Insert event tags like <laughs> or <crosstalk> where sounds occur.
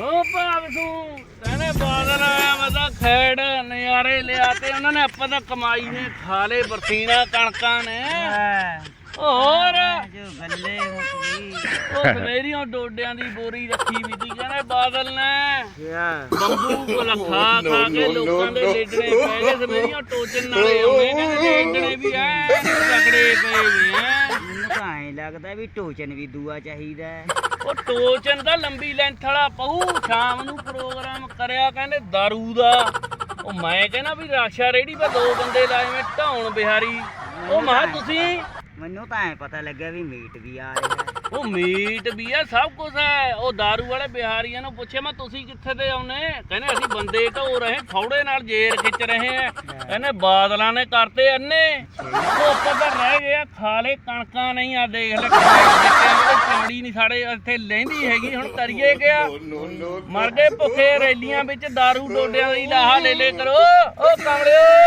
ਉਹ ਭਾਗ ਤੂੰ ਕਹਿੰਦੇ ਬਾਦਲ ਆਇਆ ਮਤਾ ਖੈੜ ਨਜ਼ਾਰੇ ਲਿਆ ਤੇ ਉਹਨਾਂ ਨੇ ਆਪਾਂ ਤਾਂ ਕਮਾਈ ਨੇ ਖਾ ਲੇ ਬਰਸੀਨਾ ਕਣਕਾਂ ਨੇ। ਹੋਰ? ਜੋ ਗੱਲੇ ਮੁੱਕੀ ਉਹ ਸਵੇਰੀਆਂ ਡੋਡਿਆਂ ਦੀ ਬੋਰੀ ਰੱਖੀ ਵੀ ਸੀ ਕਹਿੰਦੇ ਬਾਦਲ ਨੇ। ਬੰਬੂ ਲਖਾ ਖਾ ਕੇ ਲੋਕਾਂ ਦੇ ਲੇਡਣੇ ਪੈ ਗਏ ਸਵੇਰੀਆਂ ਟੋਚਨ ਨਾਲੇ ਆਉਣੇ ਕਹਿੰਦੇ ਲੱਗਦਾ ਵੀ ਟੋਚਨ ਵੀ ਦੂਆ ਚਾਹੀਦਾ ਹੈ। <laughs> ਉਹ ਟੋਚਨ ਦਾ ਲੰਬੀ ਲੈਂਥ ਵਾਲਾ ਪਹੂ ਸ਼ਾਮ ਨੂੰ ਪ੍ਰੋਗਰਾਮ ਕਰਿਆ ਕਹਿੰਦੇ दारू ਦਾ ਉਹ ਮੈਂ ਕਹਿੰਦਾ ਵੀ ਰਾਸ਼ਾ ਰੇੜੀ 'ਤੇ ਦੋ ਬੰਦੇ ਲਾਏ ਮੈਂ ਢਾਉਣ ਬਿਹਾਰੀ ਉਹ ਮਹਾ ਤੁਸੀਂ ਮੈਨੂੰ ਤਾਂ ਐਂ ਪਤਾ ਲੱਗਿਆ ਵੀ ਮੀਟ ਵੀ ਆ ਰਿਹਾ ਉਹ ਮੀਟ ਵੀ ਹੈ ਸਭ ਕੁਝ ਹੈ ਉਹ दारू ਵਾਲੇ ਬਿਹਾਰੀਆਂ ਨੂੰ ਪੁੱਛਿਆ ਮੈਂ ਤੁਸੀਂ ਕਿੱਥੇ ਤੇ ਆਉਨੇ ਕਹਿੰਦੇ ਅਸੀਂ ਬੰਦੇ ਢੋ ਰਹੇ ਫੌੜੇ ਨਾਲ ਜੇਰ ਖਿੱਚ ਰਹੇ ਆ ਕਹਿੰਦੇ ਬਾਦਲਾਂ ਨੇ ਕਰਤੇ ਅੰਨੇ ਉਹ ਤਾਂ ਰਹਿ ਗਿਆ ਖਾਲੇ ਕਣਕਾਂ ਨਹੀਂ ਆ ਦੇਖ ਲੈ ਚੌੜੀ ਨਹੀਂ ਸਾਡੇ ਇੱਥੇ ਲੈਂਦੀ ਹੈਗੀ ਹੁਣ ਕਰੀਏ ਕਿਆ ਮਰ ਗਏ ਭੁੱਖੇ ਰੈਲੀਆਂ ਵਿੱਚ दारू ਡੋਡਿਆਂ ਦੀ ਲਾਹਾ ਲੈ ਲੈ ਕਰੋ ਉਹ ਕਮਲਿਓ